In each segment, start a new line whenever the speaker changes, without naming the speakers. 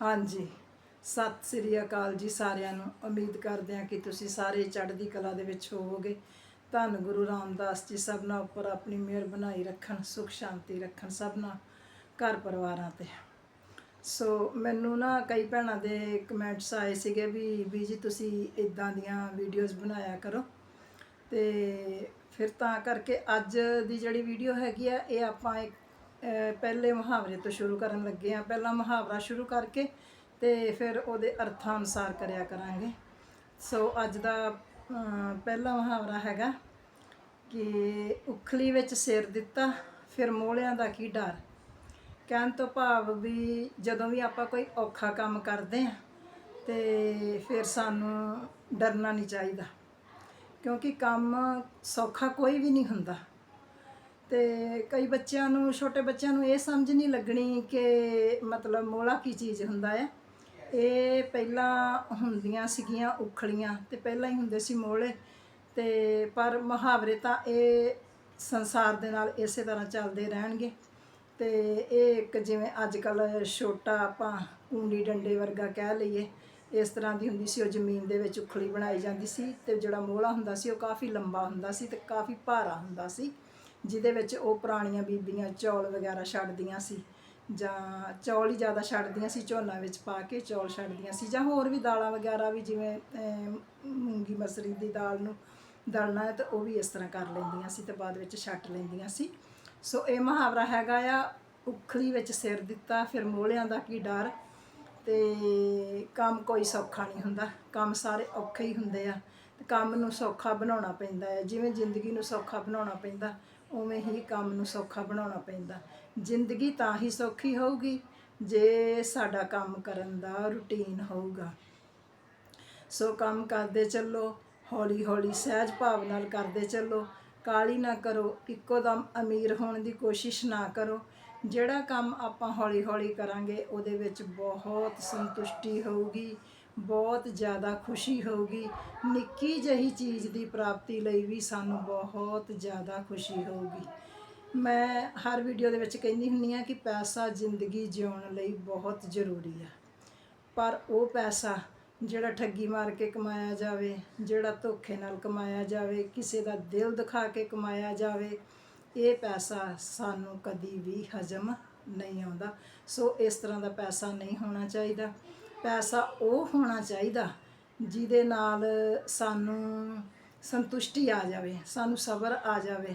ਹਾਂਜੀ। ਸਤਿ ਸ੍ਰੀ ਅਕਾਲ ਜੀ ਸਾਰਿਆਂ ਨੂੰ। ਉਮੀਦ ਕਰਦੇ ਹਾਂ ਕਿ ਤੁਸੀਂ ਸਾਰੇ ਚੜ੍ਹਦੀ ਕਲਾ ਦੇ ਵਿੱਚ ਹੋਵੋਗੇ। ਧੰਨ ਗੁਰੂ ਰਾਮਦਾਸ ਜੀ ਸਭਨਾ ਉੱਪਰ ਆਪਣੀ ਮਿਹਰ ਬਣਾਈ ਰੱਖਣ, ਸੁਖ ਸ਼ਾਂਤੀ ਰੱਖਣ ਸਭਨਾ ਘਰ ਪਰਿਵਾਰਾਂ ਤੇ। ਸੋ ਮੈਨੂੰ ਨਾ ਕਈ ਭੈਣਾਂ ਦੇ ਕਮੈਂਟਸ ਆਏ ਸੀਗੇ ਵੀ ਵੀ ਜੀ ਤੁਸੀਂ ਇਦਾਂ ਦੀਆਂ ਵੀਡੀਓਜ਼ ਬਣਾਇਆ ਕਰੋ। ਤੇ ਫਿਰ ਤਾਂ ਕਰਕੇ ਅੱਜ ਦੀ ਜਿਹੜੀ ਵੀਡੀਓ ਹੈਗੀ ਆ, ਇਹ ਆਪਾਂ ਇੱਕ ਪਹਿਲੇ ਮੁਹਾਵਰੇ ਤੋਂ ਸ਼ੁਰੂ ਕਰਨ ਲੱਗੇ ਆ ਪਹਿਲਾਂ ਮੁਹਾਵਰਾ ਸ਼ੁਰੂ ਕਰਕੇ ਤੇ ਫਿਰ ਉਹਦੇ ਅਰਥਾਂ ਅਨੁਸਾਰ ਕਰਿਆ ਕਰਾਂਗੇ। ਸੋ ਅੱਜ ਦਾ ਪਹਿਲਾ ਮੁਹਾਵਰਾ ਹੈਗਾ ਕਿ ਉਖਲੀ ਵਿੱਚ ਸਿਰ ਦਿੱਤਾ, ਫਿਰ ਮੋਹਲਿਆਂ ਦਾ ਕੀ ਡਰ? ਕਹਿਣ ਤੋਂ ਭਾਵ ਵੀ ਜਦੋਂ ਵੀ ਆਪਾਂ ਕੋਈ ਔਖਾ ਕੰਮ ਕਰਦੇ ਆ ਤੇ ਫਿਰ ਸਾਨੂੰ ਡਰਨਾ ਨਹੀਂ ਚਾਹੀਦਾ। ਕਿਉਂਕਿ ਕੰਮ ਸੌਖਾ ਕੋਈ ਵੀ ਨਹੀਂ ਹੁੰਦਾ। ਤੇ ਕਈ ਬੱਚਿਆਂ ਨੂੰ, ਛੋਟੇ ਬੱਚਿਆਂ ਨੂੰ ਇਹ ਸਮਝ ਨਹੀਂ ਲੱਗਣੀ ਕਿ ਮਤਲਬ ਮੋਲਾ ਕੀ ਚੀਜ਼ ਹੁੰਦਾ ਹੈ। ਇਹ ਪਹਿਲਾਂ ਹੁੰਦੀਆਂ ਸੀਗੀਆਂ ਉਖਲੀਆਂ ਤੇ ਪਹਿਲਾਂ ਹੀ ਹੁੰਦੇ ਸੀ ਮੋਲੇ ਤੇ ਪਰ ਮੁਹਾਵਰੇ ਤਾਂ ਇਹ ਸੰਸਾਰ ਦੇ ਨਾਲ ਇਸੇ ਤਰ੍ਹਾਂ ਚੱਲਦੇ ਰਹਿਣਗੇ। ਤੇ ਇਹ ਇੱਕ ਜਿਵੇਂ ਅੱਜ ਕੱਲ ਛੋਟਾ ਆਪਾਂ ਕੂੰਡੀ ਡੰਡੇ ਵਰਗਾ ਕਹਿ ਲਈਏ, ਇਸ ਤਰ੍ਹਾਂ ਦੀ ਹੁੰਦੀ ਸੀ, ਉਹ ਜ਼ਮੀਨ ਦੇ ਵਿੱਚ ਉਖਲੀ ਬਣਾਈ ਜਾਂਦੀ ਸੀ ਤੇ ਜਿਹੜਾ ਮੋਹਲਾ ਹੁੰਦਾ ਸੀ, ਉਹ ਕਾਫੀ ਲੰਬਾ ਹੁੰਦਾ ਸੀ ਤੇ ਕਾਫੀ ਭਾਰਾ ਹੁੰਦਾ ਸੀ। ਜਿਹਦੇ ਵਿੱਚ ਉਹ ਪੁਰਾਣੀਆਂ ਬੀਬੀਆਂ ਚੌਲ ਵਗੈਰਾ ਛੱਡਦੀਆਂ ਸੀ ਜਾਂ ਚੌਲ ਹੀ ਜ਼ਿਆਦਾ ਛੱਡਦੀਆਂ ਸੀ, ਝੋਨਾ ਵਿੱਚ ਪਾ ਕੇ ਚੌਲ ਛੱਡਦੀਆਂ ਸੀ ਜਾਂ ਹੋਰ ਵੀ ਦਾਲਾਂ ਵਗੈਰਾ ਵੀ ਜਿਵੇਂ ਮੂੰਗੀ ਮਸਰੀ ਦੀ ਦਾਲ ਨੂੰ ਦਲਣਾ ਹੈ ਤਾਂ ਉਹ ਵੀ ਇਸ ਤਰ੍ਹਾਂ ਕਰ ਲੈਂਦੀਆਂ ਸੀ ਤੇ ਬਾਅਦ ਵਿੱਚ ਛੱਟ ਲੈਂਦੀਆਂ ਸੀ। ਸੋ ਇਹ ਮੁਹਾਵਰਾ ਹੈਗਾ ਆ, ਉਖਲੀ ਵਿੱਚ ਸਿਰ ਦਿੱਤਾ, ਫਿਰ ਮੋਹਲਿਆਂ ਦਾ ਕੀ ਡਰ ਤੇ ਕੰਮ ਕੋਈ ਸੌਖਾ ਨਹੀਂ ਹੁੰਦਾ, ਕੰਮ ਸਾਰੇ ਔਖੇ ਹੀ ਹੁੰਦੇ ਆ ਤੇ ਕੰਮ ਨੂੰ ਸੌਖਾ ਬਣਾਉਣਾ ਪੈਂਦਾ ਹੈ, ਜਿਵੇਂ ਜ਼ਿੰਦਗੀ ਨੂੰ ਸੌਖਾ ਬਣਾਉਣਾ ਪੈਂਦਾ ਉਵੇਂ ਹੀ ਕੰਮ ਨੂੰ ਸੌਖਾ ਬਣਾਉਣਾ ਪੈਂਦਾ। ਜ਼ਿੰਦਗੀ ਤਾਂ ਹੀ ਸੌਖੀ ਹੋਊਗੀ ਜੇ ਸਾਡਾ ਕੰਮ ਕਰਨ ਦਾ ਰੁਟੀਨ ਹੋਊਗਾ। ਸੋ ਕੰਮ ਕਰਦੇ ਚੱਲੋ ਹੌਲੀ ਹੌਲੀ ਸਹਿਜ ਭਾਵ ਨਾਲ ਕਰਦੇ ਚੱਲੋ। ਕਾਲੀ ਨਾ ਕਰੋ, ਇੱਕੋ ਦਮ ਅਮੀਰ ਹੋਣ ਦੀ ਕੋਸ਼ਿਸ਼ ਨਾ ਕਰੋ। ਜਿਹੜਾ ਕੰਮ ਆਪਾਂ ਹੌਲੀ ਹੌਲੀ ਕਰਾਂਗੇ, ਉਹਦੇ ਵਿੱਚ ਬਹੁਤ ਸੰਤੁਸ਼ਟੀ ਹੋਊਗੀ। ਬਹੁਤ ਜ਼ਿਆਦਾ ਖੁਸ਼ੀ ਹੋਊਗੀ। ਨਿੱਕੀ ਜਿਹੀ ਚੀਜ਼ ਦੀ ਪ੍ਰਾਪਤੀ ਲਈ ਵੀ ਸਾਨੂੰ ਬਹੁਤ ਜ਼ਿਆਦਾ ਖੁਸ਼ੀ ਹੋਊਗੀ। ਮੈਂ ਹਰ ਵੀਡੀਓ ਦੇ ਵਿੱਚ ਕਹਿੰਦੀ ਹੁੰਦੀ ਆ ਕਿ ਪੈਸਾ ਜ਼ਿੰਦਗੀ ਜਿਉਣ ਲਈ ਬਹੁਤ ਜ਼ਰੂਰੀ ਆ। ਪਰ ਉਹ ਪੈਸਾ ਜਿਹੜਾ ਠੱਗੀ ਮਾਰ ਕੇ ਕਮਾਇਆ ਜਾਵੇ, ਜਿਹੜਾ ਧੋਖੇ ਨਾਲ ਕਮਾਇਆ ਜਾਵੇ, ਕਿਸੇ ਦਾ ਦਿਲ ਦਿਖਾ ਕੇ ਕਮਾਇਆ ਜਾਵੇ, ਇਹ ਪੈਸਾ ਸਾਨੂੰ ਕਦੀ ਵੀ ਹਜਮ ਨਹੀਂ ਆਉਂਦਾ। ਸੋ ਇਸ ਤਰ੍ਹਾਂ ਦਾ ਪੈਸਾ ਨਹੀਂ ਹੋਣਾ ਚਾਹੀਦਾ। ਪੈਸਾ ਉਹ ਹੋਣਾ ਚਾਹੀਦਾ ਜਿਹਦੇ ਨਾਲ ਸਾਨੂੰ ਸੰਤੁਸ਼ਟੀ ਆ ਜਾਵੇ, ਸਾਨੂੰ ਸਬਰ ਆ ਜਾਵੇ,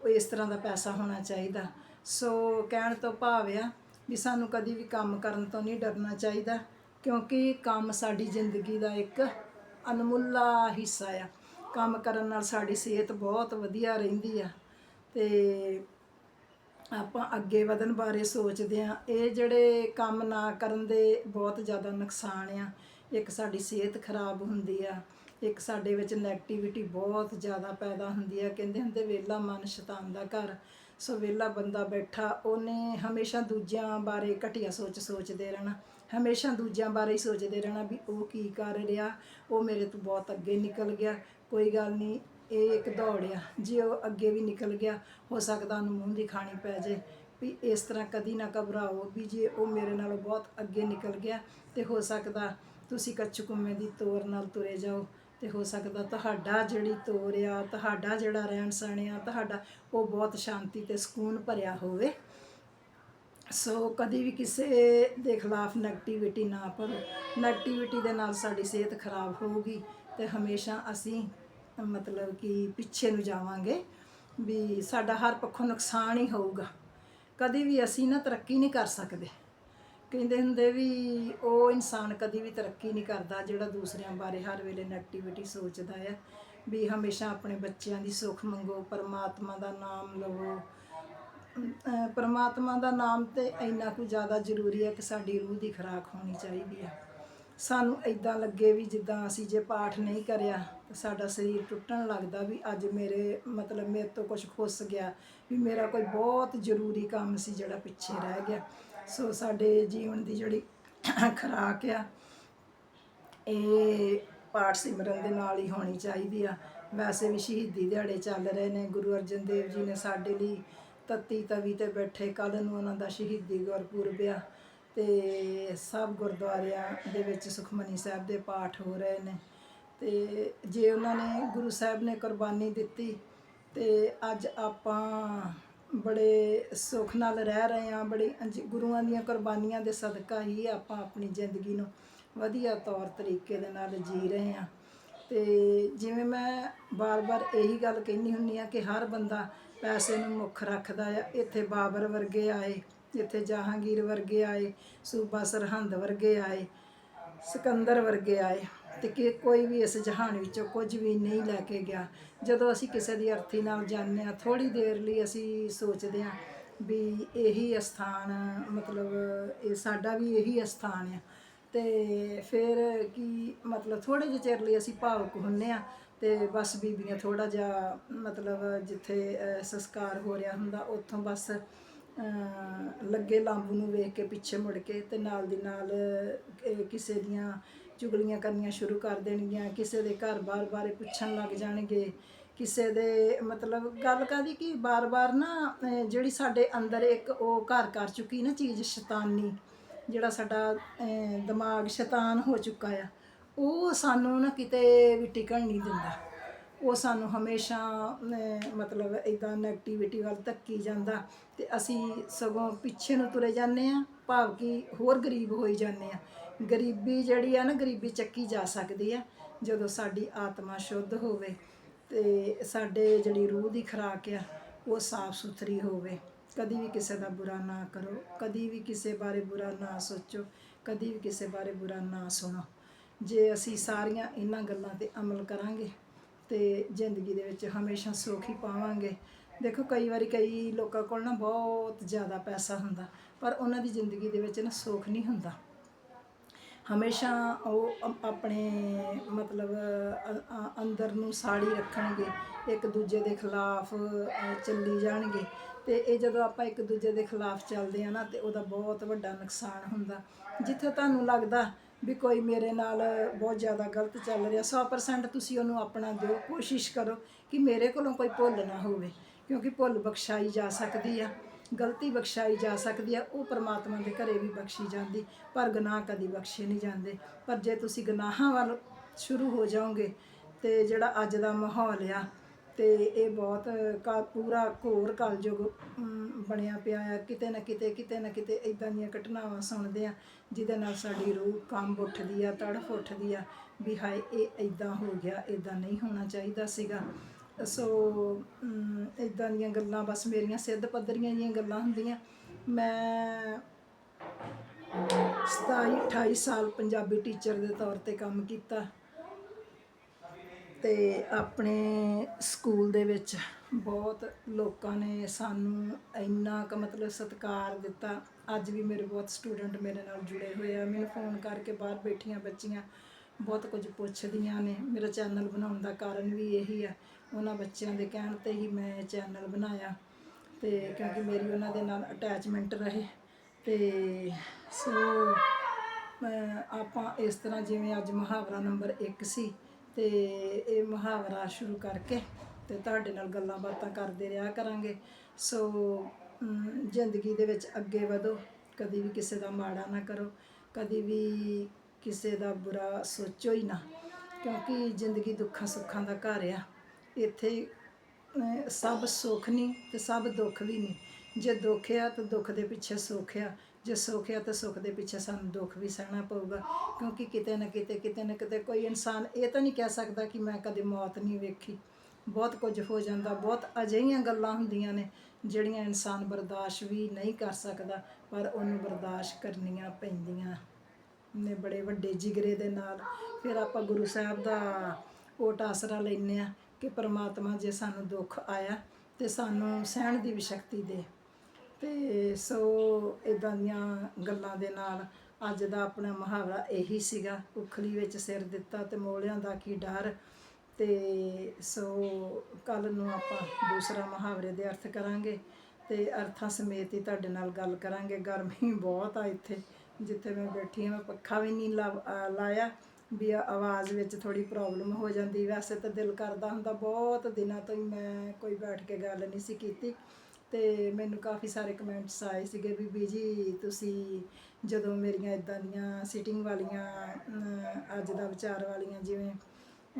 ਉਹ ਇਸ ਤਰ੍ਹਾਂ ਦਾ ਪੈਸਾ ਹੋਣਾ ਚਾਹੀਦਾ। ਸੋ ਕਹਿਣ ਤੋਂ ਭਾਵ ਆ ਵੀ ਸਾਨੂੰ ਕਦੀ ਵੀ ਕੰਮ ਕਰਨ ਤੋਂ ਨਹੀਂ ਡਰਨਾ ਚਾਹੀਦਾ, ਕਿਉਂਕਿ ਕੰਮ ਸਾਡੀ ਜ਼ਿੰਦਗੀ ਦਾ ਇੱਕ ਅਨਮੁੱਲਾ ਹਿੱਸਾ ਆ। ਕੰਮ ਕਰਨ ਨਾਲ ਸਾਡੀ ਸਿਹਤ ਬਹੁਤ ਵਧੀਆ ਰਹਿੰਦੀ ਆ ਤੇ ਆਪਾਂ ਅੱਗੇ ਵਧਣ ਬਾਰੇ ਸੋਚਦੇ ਆ ਇਹ ਜਿਹੜੇ ਕੰਮ ਨਾ ਕਰਨ ਦੇ ਬਹੁਤ ਜ਼ਿਆਦਾ ਨੁਕਸਾਨ ਆ। ਇੱਕ ਸਾਡੀ ਸਿਹਤ ਖਰਾਬ ਹੁੰਦੀ ਆ। ਇੱਕ ਸਾਡੇ ਵਿੱਚ ਨੈਗੇਟਿਵਿਟੀ ਬਹੁਤ ਜ਼ਿਆਦਾ ਪੈਦਾ ਹੁੰਦੀ ਆ। ਕਹਿੰਦੇ ਹੁੰਦੇ ਵਿਹਲਾ ਮਨ ਸ਼ੈਤਾਨ ਦਾ ਘਰ। ਸੋ ਵਿਹਲਾ ਬੰਦਾ ਬੈਠਾ, ਉਹਨੇ ਹਮੇਸ਼ਾ ਦੂਜਿਆਂ ਬਾਰੇ ਘਟੀਆ ਸੋਚ ਸੋਚਦੇ ਰਹਿਣਾ। ਹਮੇਸ਼ਾ ਦੂਜਿਆਂ ਬਾਰੇ ਹੀ ਸੋਚਦੇ ਰਹਿਣਾ ਵੀ ਉਹ ਕੀ ਕਰ ਰਿਹਾ, ਉਹ ਮੇਰੇ ਤੋਂ ਬਹੁਤ ਅੱਗੇ ਨਿਕਲ ਗਿਆ। ਕੋਈ ਗੱਲ ਨਹੀਂ ਇਹ ਇੱਕ ਦੌੜ ਆ, ਜੇ ਉਹ ਅੱਗੇ ਵੀ ਨਿਕਲ ਗਿਆ, ਹੋ ਸਕਦਾ ਉਹਨੂੰ ਮੂੰਹ ਦੀ ਖਾਣੀ ਪੈ ਜੇ। ਵੀ ਇਸ ਤਰ੍ਹਾਂ ਕਦੀ ਨਾ ਘਬਰਾਓ ਵੀ ਜੇ ਉਹ ਮੇਰੇ ਨਾਲੋਂ ਬਹੁਤ ਅੱਗੇ ਨਿਕਲ ਗਿਆ ਤੇ ਹੋ ਸਕਦਾ ਤੁਸੀਂ ਕੱਚਕੁੰਮੇ ਦੀ ਤੋਰ ਨਾਲ ਤੁਰੇ ਜਾਓ ਤੇ ਹੋ ਸਕਦਾ ਤੁਹਾਡਾ ਜਿਹੜੀ ਤੋਰ ਆ, ਤੁਹਾਡਾ ਜਿਹੜਾ ਰਹਿਣ ਸਹਿਣ ਆ, ਤੁਹਾਡਾ ਉਹ ਬਹੁਤ ਸ਼ਾਂਤੀ ਤੇ ਸਕੂਨ ਭਰਿਆ ਹੋਵੇ। ਸੋ ਕਦੀ ਵੀ ਕਿਸੇ ਦੇ ਖਿਲਾਫ ਨੈਗੇਟਿਵਿਟੀ ਨਾ ਭਰੋ। ਨੈਗੇਟਿਵਿਟੀ ਦੇ ਨਾਲ ਸਾਡੀ ਸਿਹਤ ਖਰਾਬ ਹੋਊਗੀ ਤੇ ਹਮੇਸ਼ਾ ਅਸੀਂ ਮਤਲਬ ਕਿ ਪਿੱਛੇ ਨੂੰ ਜਾਵਾਂਗੇ ਵੀ ਸਾਡਾ ਹਰ ਪੱਖੋਂ ਨੁਕਸਾਨ ਹੀ ਹੋਊਗਾ। ਕਦੀ ਵੀ ਅਸੀਂ ਨਾ ਤਰੱਕੀ ਨਹੀਂ ਕਰ ਸਕਦੇ। ਕਹਿੰਦੇ ਹੁੰਦੇ ਵੀ ਉਹ ਇਨਸਾਨ ਕਦੀ ਵੀ ਤਰੱਕੀ ਨਹੀਂ ਕਰਦਾ ਜਿਹੜਾ ਦੂਸਰਿਆਂ ਬਾਰੇ ਹਰ ਵੇਲੇ ਨੈਗੇਟਿਵਿਟੀ ਸੋਚਦਾ ਹੈ ਵੀ ਹਮੇਸ਼ਾ ਆਪਣੇ ਬੱਚਿਆਂ ਦੀ ਸੁੱਖ ਮੰਗੋ, ਪਰਮਾਤਮਾ ਦਾ ਨਾਮ ਲਵੋ। ਪਰਮਾਤਮਾ ਦਾ ਨਾਮ ਤੇ ਇੰਨਾ ਕੁ ਜ਼ਿਆਦਾ ਜ਼ਰੂਰੀ ਹੈ ਕਿ ਸਾਡੀ ਰੂਹ ਦੀ ਖੁਰਾਕ ਹੋਣੀ ਚਾਹੀਦੀ ਹੈ। ਸਾਨੂੰ ਇਦਾਂ ਲੱਗੇ ਵੀ ਜਿੱਦਾਂ ਅਸੀਂ ਜੇ ਪਾਠ ਨਹੀਂ ਕਰਿਆ ਤਾਂ ਸਾਡਾ ਸਰੀਰ ਟੁੱਟਣ ਲੱਗਦਾ ਵੀ ਅੱਜ ਮੇਰੇ, ਮਤਲਬ ਮੇਰੇ ਤੋਂ ਕੁਝ ਖੁੱਸ ਗਿਆ, ਵੀ ਮੇਰਾ ਕੋਈ ਬਹੁਤ ਜ਼ਰੂਰੀ ਕੰਮ ਸੀ ਜਿਹੜਾ ਪਿੱਛੇ ਰਹਿ ਗਿਆ। ਸੋ ਸਾਡੇ ਜੀਵਨ ਦੀ ਜਿਹੜੀ ਖੁਰਾਕ ਆ, ਇਹ ਪਾਠ ਸਿਮਰਨ ਦੇ ਨਾਲ ਹੀ ਹੋਣੀ ਚਾਹੀਦੀ ਆ। ਵੈਸੇ ਵੀ ਸ਼ਹੀਦੀ ਦਿਹਾੜੇ ਚੱਲ ਰਹੇ ਨੇ, ਗੁਰੂ ਅਰਜਨ ਦੇਵ ਜੀ ਨੇ ਸਾਡੇ ਲਈ ਤੱਤੀ ਤਵੀ ਤੇ ਬੈਠੇ ਕੱਲ ਨੂੰ ਉਹਨਾਂ ਦਾ ਸ਼ਹੀਦੀ ਗੁਰਪੁਰਬ ਆ। ਤੇ ਸਭ ਗੁਰਦੁਆਰਿਆਂ ਦੇ ਵਿੱਚ ਸੁਖਮਨੀ ਸਾਹਿਬ ਦੇ ਪਾਠ ਹੋ ਰਹੇ ਨੇ। ਅਤੇ ਜੇ ਉਹਨਾਂ ਨੇ ਗੁਰੂ ਸਾਹਿਬ ਨੇ ਕੁਰਬਾਨੀ ਦਿੱਤੀ ਅਤੇ ਅੱਜ ਆਪਾਂ ਬੜੇ ਸੁੱਖ ਨਾਲ ਰਹਿ ਰਹੇ ਹਾਂ। ਬੜੀ ਅੰਜ- ਗੁਰੂਆਂ ਦੀਆਂ ਕੁਰਬਾਨੀਆਂ ਦੇ ਸਦਕਾ ਹੀ ਆਪਾਂ ਆਪਣੀ ਜ਼ਿੰਦਗੀ ਨੂੰ ਵਧੀਆ ਤੌਰ ਤਰੀਕੇ ਦੇ ਨਾਲ ਜੀ ਰਹੇ ਹਾਂ। ਅਤੇ ਜਿਵੇਂ ਮੈਂ ਬਾਰ-ਬਾਰ ਇਹੀ ਗੱਲ ਕਹਿੰਦੀ ਹੁੰਦੀ ਆ ਕਿ ਹਰ ਬੰਦਾ ਪੈਸੇ ਨੂੰ ਮੁੱਖ ਰੱਖਦਾ ਆ, ਇੱਥੇ ਬਾਬਰ ਵਰਗੇ ਆਏ ਜਿੱਥੇ ਜਹਾਂਗੀਰ ਵਰਗੇ ਆਏ, ਸੂਬਾ ਸਰਹੰਦ ਵਰਗੇ ਆਏ, ਸਿਕੰਦਰ ਵਰਗੇ ਆਏ ਤੇ ਕਿ ਕੋਈ ਵੀ ਇਸ ਜਹਾਨ ਵਿੱਚੋਂ ਕੁਝ ਵੀ ਨਹੀਂ ਲੈ ਕੇ ਗਿਆ। ਜਦੋਂ ਅਸੀਂ ਕਿਸੇ ਦੀ ਅਰਥੀ ਨਾਲ ਜਾਂਦੇ ਆ ਥੋੜੀ ਦੇਰ ਲਈ ਅਸੀਂ ਸੋਚਦੇ ਆ ਵੀ ਇਹੀ ਅਸਥਾਨ ਮਤਲਬ ਇਹ ਸਾਡਾ ਵੀ ਇਹੀ ਅਸਥਾਨ ਆ। ਤੇ ਫਿਰ ਕੀ ਮਤਲਬ ਥੋੜੇ ਜਿਹੇ ਚਿਰ ਲਈ ਅਸੀਂ ਭਾਵੁਕ ਹੁੰਨੇ ਆ ਤੇ ਬਸ ਬੀਬੀਆਂ ਥੋੜਾ ਜਿਹਾ ਮਤਲਬ ਜਿੱਥੇ ਸੰਸਕਾਰ ਹੋ ਰਿਹਾ ਹੁੰਦਾ, ਉੱਥੋਂ ਬਸ ਲੱਗੇ ਲਾਂਬੂ ਨੂੰ ਵੇਖ ਕੇ ਪਿੱਛੇ ਮੁੜ ਕੇ ਤੇ ਨਾਲ ਦੀ ਨਾਲ ਕਿਸੇ ਦੀਆਂ ਚੁਗਲੀਆਂ ਕਰਨੀਆਂ ਸ਼ੁਰੂ ਕਰ ਦੇਣਗੀਆਂ, ਕਿਸੇ ਦੇ ਘਰ-ਬਾਰ ਬਾਰੇ ਪੁੱਛਣ ਲੱਗ ਜਾਣਗੇ, ਕਿਸੇ ਦੇ ਮਤਲਬ ਗੱਲ ਕਾਦੀ ਕਿ ਬਾਰ-ਬਾਰ ਨਾ ਜਿਹੜੀ ਸਾਡੇ ਅੰਦਰ ਇੱਕ ਉਹ ਘਰ ਕਰ ਚੁੱਕੀ ਨਾ ਚੀਜ਼ ਸ਼ੈਤਾਨੀ, ਜਿਹੜਾ ਸਾਡਾ ਦਿਮਾਗ ਸ਼ੈਤਾਨ ਹੋ ਚੁੱਕਾ ਆ, ਉਹ ਸਾਨੂੰ ਨਾ ਕਿਤੇ ਵੀ ਟਿਕਣ ਨਹੀਂ ਦਿੰਦਾ। ਉਹ ਸਾਨੂੰ ਹਮੇਸ਼ਾ ਮਤਲਬ ਇਦਾਂ ਨੈਗੇਟਿਵਿਟੀ ਵੱਲ ਧੱਕੀ ਜਾਂਦਾ ਤੇ ਅਸੀਂ ਸਗੋਂ ਪਿੱਛੇ ਨੂੰ ਤੁਰੇ ਜਾਂਦੇ ਆ ਭਾਵ ਕਿ ਹੋਰ ਗਰੀਬ ਹੋਈ ਜਾਂਦੇ ਆ ਗਰੀਬੀ ਜਿਹੜੀ ਆ ਨਾ, ਗਰੀਬੀ ਚੱਕੀ ਜਾ ਸਕਦੀ ਆ ਜਦੋਂ ਸਾਡੀ ਆਤਮਾ ਸ਼ੁੱਧ ਹੋਵੇ ਤੇ ਸਾਡੇ ਜਿਹੜੀ ਰੂਹ ਦੀ ਖੁਰਾਕ ਆ, ਉਹ ਸਾਫ਼ ਸੁਥਰੀ ਹੋਵੇ। ਕਦੀ ਵੀ ਕਿਸੇ ਦਾ ਬੁਰਾ ਨਾ ਕਰੋ, ਕਦੀ ਵੀ ਕਿਸੇ ਬਾਰੇ ਬੁਰਾ ਨਾ ਸੋਚੋ, ਕਦੀ ਵੀ ਕਿਸੇ ਬਾਰੇ ਬੁਰਾ ਨਾ ਸੁਣੋ। ਜੇ ਅਸੀਂ ਸਾਰੀਆਂ ਇਹਨਾਂ ਗੱਲਾਂ ਤੇ ਅਮਲ ਕਰਾਂਗੇ ਤੇ ਜ਼ਿੰਦਗੀ ਦੇ ਵਿੱਚ ਹਮੇਸ਼ਾ ਸੁੱਖ ਹੀ ਪਾਵਾਂਗੇ। ਦੇਖੋ, ਕਈ ਵਾਰੀ ਕਈ ਲੋਕਾਂ ਕੋਲ ਨਾ ਬਹੁਤ ਜ਼ਿਆਦਾ ਪੈਸਾ ਹੁੰਦਾ, ਪਰ ਉਹਨਾਂ ਦੀ ਜ਼ਿੰਦਗੀ ਦੇ ਵਿੱਚ ਨਾ ਸੁੱਖ ਨਹੀਂ ਹੁੰਦਾ। ਹਮੇਸ਼ਾ ਉਹ ਆਪਣੇ ਮਤਲਬ ਅੰਦਰ ਨੂੰ ਸਾੜੀ ਰੱਖਣਗੇ, ਇੱਕ ਦੂਜੇ ਦੇ ਖਿਲਾਫ ਚੱਲੀ ਜਾਣਗੇ। ਤੇ ਇਹ ਜਦੋਂ ਆਪਾਂ ਇੱਕ ਦੂਜੇ ਦੇ ਖਿਲਾਫ ਚੱਲਦੇ ਆ ਨਾ, ਤੇ ਉਹਦਾ ਬਹੁਤ ਵੱਡਾ ਨੁਕਸਾਨ ਹੁੰਦਾ। ਜਿੱਥੇ ਤੁਹਾਨੂੰ ਲੱਗਦਾ ਵੀ ਕੋਈ ਮੇਰੇ ਨਾਲ ਬਹੁਤ ਜ਼ਿਆਦਾ ਗਲਤ ਚੱਲ ਰਿਹਾ 100% ਤੁਸੀਂ ਉਹਨੂੰ ਆਪਣਾ ਦਿਓ, ਕੋਸ਼ਿਸ਼ ਕਰੋ ਕਿ ਮੇਰੇ ਕੋਲੋਂ ਕੋਈ ਭੁੱਲ ਨਾ ਹੋਵੇ, ਕਿਉਂਕਿ ਭੁੱਲ ਬਖਸ਼ਾਈ ਜਾ ਸਕਦੀ ਆ, ਗਲਤੀ ਬਖਸ਼ਾਈ ਜਾ ਸਕਦੀ ਆ, ਉਹ ਪਰਮਾਤਮਾ ਦੇ ਘਰੇ ਵੀ ਬਖਸ਼ੀ ਜਾਂਦੀ, ਪਰ ਗੁਨਾਹ ਕਦੀ ਬਖਸ਼ੇ ਨਹੀਂ ਜਾਂਦੇ, ਪਰ ਜੇ ਤੁਸੀਂ ਗੁਨਾਹਾਂ ਵੱਲ ਸ਼ੁਰੂ ਹੋ ਜਾਓਗੇ ਤੇ ਜਿਹੜਾ ਅੱਜ ਦਾ ਮਾਹੌਲ ਆ ਤੇ ਇਹ ਬਹੁਤ ਕਾ ਪੂਰਾ ਘੋਰ ਕਲਯੁਗ ਬਣਿਆ ਪਿਆ ਆ। ਕਿਤੇ ਨਾ ਕਿਤੇ ਕਿਤੇ ਨਾ ਕਿਤੇ ਇਦਾਂ ਦੀਆਂ ਘਟਨਾਵਾਂ ਸੁਣਦੇ ਆ, ਜਿਹਦੇ ਨਾਲ ਸਾਡੀ ਰੂਹ ਕੰਬ ਉੱਠਦੀ ਆ, ਤੜਫ ਉੱਠਦੀ ਆ, ਵੀ ਹਾਏ, ਇਹ ਇਦਾਂ ਹੋ ਗਿਆ ਇਦਾਂ ਨਹੀਂ ਹੋਣਾ ਚਾਹੀਦਾ ਸੀਗਾ। ਸੋ ਇਦਾਂ ਦੀਆਂ ਗੱਲਾਂ ਬਸ ਮੇਰੀਆਂ ਸਿੱਧ ਪੱਧਰੀਆਂ ਜੀਆਂ ਗੱਲਾਂ ਹੁੰਦੀਆਂ। ਮੈਂ 27 28 ਸਾਲ ਪੰਜਾਬੀ ਟੀਚਰ ਦੇ ਤੌਰ ਤੇ ਕੰਮ ਕੀਤਾ। ਅਤੇ ਆਪਣੇ ਸਕੂਲ ਦੇ ਵਿੱਚ ਬਹੁਤ ਲੋਕਾਂ ਨੇ ਸਾਨੂੰ ਇੰਨਾ ਕੁ ਮਤਲਬ ਸਤਿਕਾਰ ਦਿੱਤਾ। ਅੱਜ ਵੀ ਮੇਰੇ ਬਹੁਤ ਸਟੂਡੈਂਟ ਮੇਰੇ ਨਾਲ ਜੁੜੇ ਹੋਏ ਆ। ਮੈਨੂੰ ਫੋਨ ਕਰਕੇ ਬਾਹਰ ਬੈਠੀਆਂ ਬੱਚੀਆਂ ਬਹੁਤ ਕੁਝ ਪੁੱਛਦੀਆਂ ਨੇ। ਮੇਰਾ ਚੈਨਲ ਬਣਾਉਣ ਦਾ ਕਾਰਨ ਵੀ ਇਹੀ ਆ। ਉਹਨਾਂ ਬੱਚਿਆਂ ਦੇ ਕਹਿਣ ਤੇ ਹੀ ਮੈਂ ਚੈਨਲ ਬਣਾਇਆ। ਤੇ ਕਿਉਂਕਿ ਮੇਰੀ ਉਹਨਾਂ ਦੇ ਨਾਲ ਅਟੈਚਮੈਂਟ ਰਹੇ। ਤੇ ਸੋ ਆਪਾਂ ਇਸ ਤਰ੍ਹਾਂ ਜਿਵੇਂ ਅੱਜ ਮੁਹਾਵਰਾ ਨੰਬਰ 1 ਸੀ ਤੇ ਇਹ ਮੁਹਾਵਰਾ ਸ਼ੁਰੂ ਕਰਕੇ ਤੇ ਤੁਹਾਡੇ ਨਾਲ ਗੱਲਾਂ ਬਾਤਾਂ ਕਰਦੇ ਰਿਹਾ ਕਰਾਂਗੇ। ਸੋ ਜ਼ਿੰਦਗੀ ਦੇ ਵਿੱਚ ਅੱਗੇ ਵਧੋ। ਕਦੀ ਵੀ ਕਿਸੇ ਦਾ ਮਾੜਾ ਨਾ ਕਰੋ। ਕਦੀ ਵੀ ਕਿਸੇ ਦਾ ਬੁਰਾ ਸੋਚੋ ਹੀ ਨਾ। ਕਿਉਂਕਿ ਜ਼ਿੰਦਗੀ ਦੁੱਖਾਂ ਸੁੱਖਾਂ ਦਾ ਘਰ ਆ। ਇੱਥੇ ਸਭ ਸੁੱਖ ਨਹੀਂ ਤੇ ਸਭ ਦੁੱਖ ਵੀ ਨਹੀਂ। ਜੇ ਦੁੱਖ ਆ ਤਾਂ ਦੁੱਖ ਦੇ ਪਿੱਛੇ ਸੁੱਖ ਆ। ਜੇ ਸੁੱਖ ਆ ਤਾਂ ਸੁੱਖ ਦੇ ਪਿੱਛੇ ਸਾਨੂੰ ਦੁੱਖ ਵੀ ਸਹਿਣਾ ਪਊਗਾ। ਕਿਉਂਕਿ ਕਿਤੇ ਨਾ ਕਿਤੇ ਕਿਤੇ ਨਾ ਕਿਤੇ ਕੋਈ ਇਨਸਾਨ ਇਹ ਤਾਂ ਨਹੀਂ ਕਹਿ ਸਕਦਾ ਕਿ ਮੈਂ ਕਦੇ ਮੌਤ ਨਹੀਂ ਵੇਖੀ। ਬਹੁਤ ਕੁਝ ਹੋ ਜਾਂਦਾ, ਬਹੁਤ ਅਜਿਹੀਆਂ ਗੱਲਾਂ ਹੁੰਦੀਆਂ ਨੇ ਜਿਹੜੀਆਂ ਇਨਸਾਨ ਬਰਦਾਸ਼ਤ ਵੀ ਨਹੀਂ ਕਰ ਸਕਦਾ, ਪਰ ਉਹਨੂੰ ਬਰਦਾਸ਼ਤ ਕਰਨੀਆਂ ਪੈਂਦੀਆਂ ਨੇ ਬੜੇ ਵੱਡੇ ਜਿਗਰੇ ਦੇ ਨਾਲ। ਫਿਰ ਆਪਾਂ ਗੁਰੂ ਸਾਹਿਬ ਦਾ ਓਟ ਆਸਰਾ ਲੈਂਦੇ ਆ ਕਿ ਪਰਮਾਤਮਾ ਜੇ ਸਾਨੂੰ ਦੁੱਖ ਆਇਆ ਤੇ ਸਾਨੂੰ ਸਹਿਣ ਦੀ ਵੀ ਸ਼ਕਤੀ ਦੇ। ਤੇ ਸੋ ਇਦਾਂ ਦੀਆਂ ਗੱਲਾਂ ਦੇ ਨਾਲ ਅੱਜ ਦਾ ਆਪਣਾ ਮੁਹਾਵਰਾ ਇਹੀ ਸੀਗਾ। ਉਖਲੀ ਵਿੱਚ ਸਿਰ ਦਿੱਤਾ ਤੇ ਮੋਲਿਆਂ ਦਾ ਕੀ ਡਰ। ਤੇ ਸੋ ਕੱਲ ਨੂੰ ਆਪਾਂ ਦੂਸਰਾ ਮੁਹਾਵਰੇ ਦੇ ਅਰਥ ਕਰਾਂਗੇ ਤੇ ਅਰਥਾਂ ਸਮੇਤ ਹੀ ਤੁਹਾਡੇ ਨਾਲ ਗੱਲ ਕਰਾਂਗੇ। ਗਰਮੀ ਬਹੁਤ ਆ ਇੱਥੇ। ਜਿੱਥੇ ਮੈਂ ਬੈਠੀ ਹਾਂ, ਮੈਂ ਪੱਖਾ ਵੀ ਨਹੀਂ ਲਾ- ਲਾਇਆ ਵੀ ਆਵਾਜ਼ ਵਿੱਚ ਥੋੜੀ ਪ੍ਰੋਬਲਮ ਹੋ ਜਾਂਦੀ। ਵੈਸੇ ਤਾਂ ਦਿਲ ਕਰਦਾ ਹੁੰਦਾ, ਬਹੁਤ ਦਿਨਾਂ ਤੋਂ ਹੀ ਮੈਂ ਕੋਈ ਬੈਠ ਕੇ ਗੱਲ ਨਹੀਂ ਸੀ ਕੀਤੀ। ਤੇ ਮੈਨੂੰ ਕਾਫੀ ਸਾਰੇ ਕਮੈਂਟਸ ਆਏ ਸੀਗੇ ਵੀ ਬੀਜੀ ਤੁਸੀਂ ਜਦੋਂ ਮੇਰੀਆਂ ਇਦਾਂ ਦੀਆਂ ਸਿਟਿੰਗ ਵਾਲੀਆਂ ਅੱਜ ਦਾ ਵਿਚਾਰ ਵਾਲੀਆਂ ਜਿਵੇਂ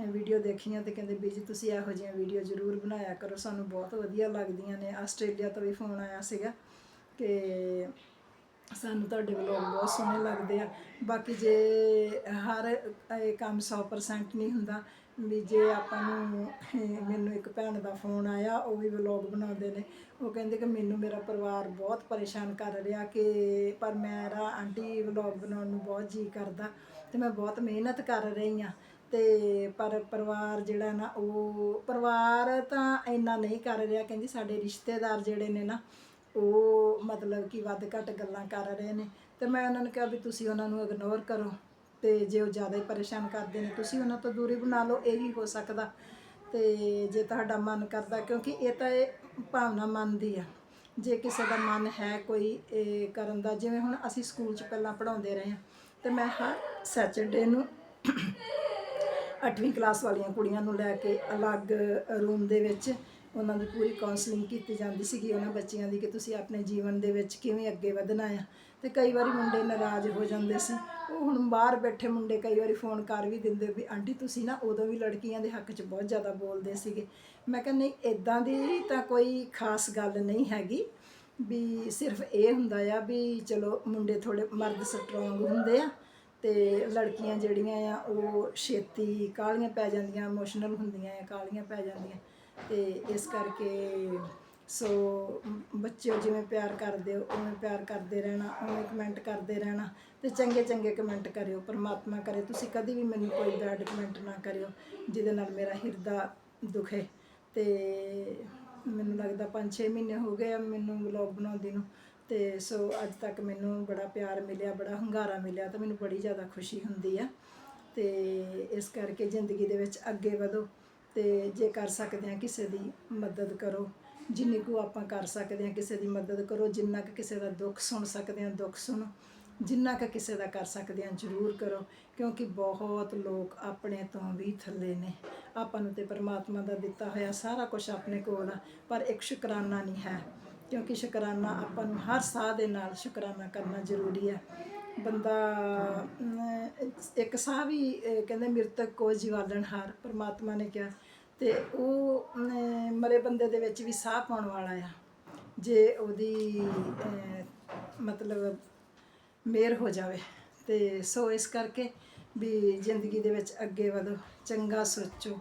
ਵੀਡੀਓ ਦੇਖੀਆਂ ਤੇ ਕਹਿੰਦੇ ਬੀਜੀ ਤੁਸੀਂ ਇਹੋ ਜਿਹੀਆਂ ਵੀਡੀਓ ਜ਼ਰੂਰ ਬਣਾਇਆ ਕਰੋ, ਸਾਨੂੰ ਬਹੁਤ ਵਧੀਆ ਲੱਗਦੀਆਂ ਨੇ। ਆਸਟ੍ਰੇਲੀਆ ਤੋਂ ਵੀ ਫੋਨ ਆਇਆ ਸੀਗਾ ਕਿ ਸਾਨੂੰ ਤੁਹਾਡੇ ਵਲੋਗ ਬਹੁਤ ਸੋਹਣੇ ਲੱਗਦੇ ਆ। ਬਾਕੀ ਜੇ ਹਰ ਇਹ ਕੰਮ 100% ਨਹੀਂ ਹੁੰਦਾ ਵੀ ਜੇ ਆਪਾਂ ਨੂੰ ਮੈਨੂੰ ਇੱਕ ਭੈਣ ਦਾ ਫੋਨ ਆਇਆ, ਉਹ ਵੀ ਵਲੋਗ ਬਣਾਉਂਦੇ ਨੇ। ਉਹ ਕਹਿੰਦੇ ਕਿ ਮੈਨੂੰ ਮੇਰਾ ਪਰਿਵਾਰ ਬਹੁਤ ਪਰੇਸ਼ਾਨ ਕਰ ਰਿਹਾ ਕਿ ਪਰ ਮੇਰਾ ਆਂਟੀ ਵਲੋਗ ਬਣਾਉਣ ਨੂੰ ਬਹੁਤ ਜੀ ਕਰਦਾ ਤੇ ਮੈਂ ਬਹੁਤ ਮਿਹਨਤ ਕਰ ਰਹੀ ਆ ਤੇ ਪਰ ਪਰਿਵਾਰ ਜਿਹੜਾ ਨਾ, ਉਹ ਪਰਿਵਾਰ ਤਾਂ ਇੰਨਾ ਨਹੀਂ ਕਰ ਰਿਹਾ, ਕਹਿੰਦੀ ਸਾਡੇ ਰਿਸ਼ਤੇਦਾਰ ਜਿਹੜੇ ਨੇ ਨਾ, ਉਹ ਮਤਲਬ ਕਿ ਵੱਧ ਘੱਟ ਗੱਲਾਂ ਕਰ ਰਹੇ ਨੇ। ਤੇ ਮੈਂ ਉਹਨਾਂ ਨੂੰ ਕਿਹਾ ਵੀ ਤੁਸੀਂ ਉਹਨਾਂ ਨੂੰ ਇਗਨੋਰ ਕਰੋ। ਤੇ ਜੇ ਉਹ ਜ਼ਿਆਦਾ ਹੀ ਪਰੇਸ਼ਾਨ ਕਰਦੇ ਨੇ, ਤੁਸੀਂ ਉਹਨਾਂ ਤੋਂ ਦੂਰੀ ਬਣਾ ਲਓ, ਇਹੀ ਹੋ ਸਕਦਾ। ਤੇ ਜੇ ਤੁਹਾਡਾ ਮਨ ਕਰਦਾ, ਕਿਉਂਕਿ ਇਹ ਤਾਂ ਇਹ ਭਾਵਨਾ ਮਨ ਦੀ ਆ। ਜੇ ਕਿਸੇ ਦਾ ਮਨ ਹੈ ਕੋਈ, ਇਹ ਕਰਨ ਦਾ, ਜਿਵੇਂ ਹੁਣ ਅਸੀਂ ਸਕੂਲ 'ਚ ਪਹਿਲਾਂ ਪੜ੍ਹਾਉਂਦੇ ਰਹੇ ਹਾਂ, ਤੇ ਮੈਂ ਹਰ ਸੈਚਰਡੇ ਨੂੰ 8ਵੀਂ ਕਲਾਸ ਵਾਲੀਆਂ ਕੁੜੀਆਂ ਨੂੰ ਲੈ ਕੇ ਅਲੱਗ ਰੂਮ ਦੇ ਵਿੱਚ ਉਹਨਾਂ ਦੀ ਪੂਰੀ ਕਾਉਂਸਲਿੰਗ ਕੀਤੀ ਜਾਂਦੀ ਸੀਗੀ, ਉਹਨਾਂ ਬੱਚਿਆਂ ਦੀ ਕਿ ਤੁਸੀਂ ਆਪਣੇ ਜੀਵਨ ਦੇ ਵਿੱਚ ਕਿਵੇਂ ਅੱਗੇ ਵਧਣਾ ਆ। ਤੇ ਕਈ ਵਾਰੀ ਮੁੰਡੇ ਨਾਰਾਜ਼ ਹੋ ਜਾਂਦੇ ਸੀ। ਉਹ ਹੁਣ ਬਾਹਰ ਬੈਠੇ ਮੁੰਡੇ ਕਈ ਵਾਰੀ ਫੋਨ ਕਰ ਵੀ ਦਿੰਦੇ ਵੀ, ਆਂਟੀ, ਤੁਸੀਂ ਨਾ ਉਦੋਂ ਵੀ ਲੜਕੀਆਂ ਦੇ ਹੱਕ 'ਚ ਬਹੁਤ ਜ਼ਿਆਦਾ ਬੋਲਦੇ ਸੀਗੇ। ਮੈਂ ਕਹਿੰਦਾ ਨਹੀਂ ਇਦਾਂ ਦੀ ਤਾਂ ਕੋਈ ਖਾਸ ਗੱਲ ਨਹੀਂ ਹੈਗੀ ਵੀ ਸਿਰਫ ਇਹ ਹੁੰਦਾ ਆ ਵੀ ਚਲੋ ਮੁੰਡੇ ਥੋੜੇ ਮਰਦ ਸਟਰੋਂਗ ਹੁੰਦੇ ਆ ਤੇ ਲੜਕੀਆਂ ਜਿਹੜੀਆਂ ਆ, ਉਹ ਛੇਤੀ ਕਾਲੀਆਂ ਪੈ ਜਾਂਦੀਆਂ ਇਮੋਸ਼ਨਲ ਹੁੰਦੀਆਂ ਆ, ਕਾਲੀਆਂ ਪੈ ਜਾਂਦੀਆਂ ਤੇ ਇਸ ਕਰਕੇ ਸੋ ਮ, ਬੱਚਿਓ ਜਿਵੇਂ ਪਿਆਰ ਕਰਦੇ ਹੋ ਉਵੇਂ ਪਿਆਰ ਕਰਦੇ ਰਹਿਣਾ ਉਵੇਂ ਕਮੈਂਟ ਕਰਦੇ ਰਹਿਣਾ ਤੇ ਚੰਗੇ ਚੰਗੇ ਕਮੈਂਟ ਕਰਿਓ ਪਰਮਾਤਮਾ ਕਰੇ। ਤੁਸੀਂ ਕਦੀ ਵੀ ਮੈਨੂੰ ਕੋਈ ਬੈਡ ਕਮੈਂਟ ਨਾ ਕਰਿਓ ਜਿਹਦੇ ਨਾਲ ਮੇਰਾ ਹਿਰਦਾ ਦੁਖੇ। ਤੇ ਮੈਨੂੰ ਲੱਗਦਾ 5-6 ਮਹੀਨੇ ਹੋ ਗਏ ਆ ਮੈਨੂੰ ਵਲੌਗ ਬਣਾਉਂਦੀ ਨੂੰ ਤੇ ਸੋ ਅੱਜ ਤੱਕ ਮੈਨੂੰ ਬੜਾ ਪਿਆਰ ਮਿਲਿਆ ਬੜਾ ਹੰਗਾਰਾ ਮਿਲਿਆ ਤਾਂ ਮੈਨੂੰ ਬੜੀ ਜ਼ਿਆਦਾ ਖੁਸ਼ੀ ਹੁੰਦੀ ਆ। ਤੇ ਇਸ ਕਰਕੇ ਜ਼ਿੰਦਗੀ ਦੇ ਵਿੱਚ ਅੱਗੇ ਵਧੋ ਤੇ ਜੇ ਕਰ ਸਕਦੇ ਆ ਕਿਸੇ ਦੀ ਮਦਦ ਕਰੋ। ਜਿੰਨੀ ਕੁ ਆਪਾਂ ਕਰ ਸਕਦੇ ਹਾਂ, ਕਿਸੇ ਦੀ ਮਦਦ ਕਰੋ, ਜਿੰਨਾ ਕੁ ਕਿਸੇ ਦਾ ਦੁੱਖ ਸੁਣ ਸਕਦੇ ਹਾਂ, ਦੁੱਖ ਸੁਣੋ, ਜਿੰਨਾ ਕੁ ਕਿਸੇ ਦਾ ਕਰ ਸਕਦੇ ਹਾਂ, ਜ਼ਰੂਰ ਕਰੋ, ਕਿਉਂਕਿ ਬਹੁਤ ਲੋਕ ਆਪਣੇ ਤੋਂ ਵੀ ਥੱਲੇ ਨੇ। ਆਪਾਂ ਨੂੰ ਤੇ ਪਰਮਾਤਮਾ ਦਾ ਦਿੱਤਾ ਹੋਇਆ ਸਾਰਾ ਕੁਝ ਆਪਣੇ ਕੋਲ ਆ, ਪਰ ਇੱਕ ਸ਼ੁਕਰਾਨਾ ਨਹੀਂ ਹੈ, ਕਿਉਂਕਿ ਸ਼ੁਕਰਾਨਾ ਆਪਾਂ ਨੂੰ ਹਰ ਸਾਹ ਦੇ ਨਾਲ ਸ਼ੁਕਰਾਨਾ ਕਰਨਾ ਜ਼ਰੂਰੀ ਹੈ। ਬੰਦਾ ਇੱਕ ਸਾਹ ਵੀ ਕਹਿੰਦੇ ਮਿਰਤਕ ਕੋ ਜੀਵਾਲਣ ਹਾਰ, ਪਰਮਾਤਮਾ ਨੇ ਕਿਹਾ ਤੇ ਉਹ ਮਰੇ ਬੰਦੇ ਦੇ ਵਿੱਚ ਵੀ ਸਾਹ ਪਾਉਣ ਵਾਲਾ ਆ। ਜੇ ਉਹਦੀ ਮਤਲਬ ਮੇਰ ਹੋ ਜਾਵੇ। ਤੇ ਸੋ ਇਸ ਕਰਕੇ ਵੀ ਜ਼ਿੰਦਗੀ ਦੇ ਵਿੱਚ ਅੱਗੇ ਵਧੋ, ਚੰਗਾ ਸੋਚੋ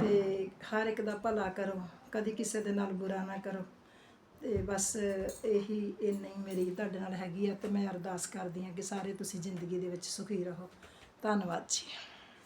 ਤੇ ਹਰ ਇੱਕ ਦਾ ਭਲਾ ਕਰੋ, ਕਦੀ ਕਿਸੇ ਦੇ ਨਾਲ ਬੁਰਾ ਨਾ ਕਰੋ। ਤੇ ਬਸ ਇਹੀ, ਇੰਨੀ ਮੇਰੀ ਤੁਹਾਡੇ ਨਾਲ ਹੈਗੀ ਆ ਤੇ ਮੈਂ ਅਰਦਾਸ ਕਰਦੀ ਹਾਂ ਕਿ ਸਾਰੇ ਤੁਸੀਂ ਜ਼ਿੰਦਗੀ ਦੇ ਵਿੱਚ ਸੁਖੀ ਰਹੋ। ਧੰਨਵਾਦ ਜੀ।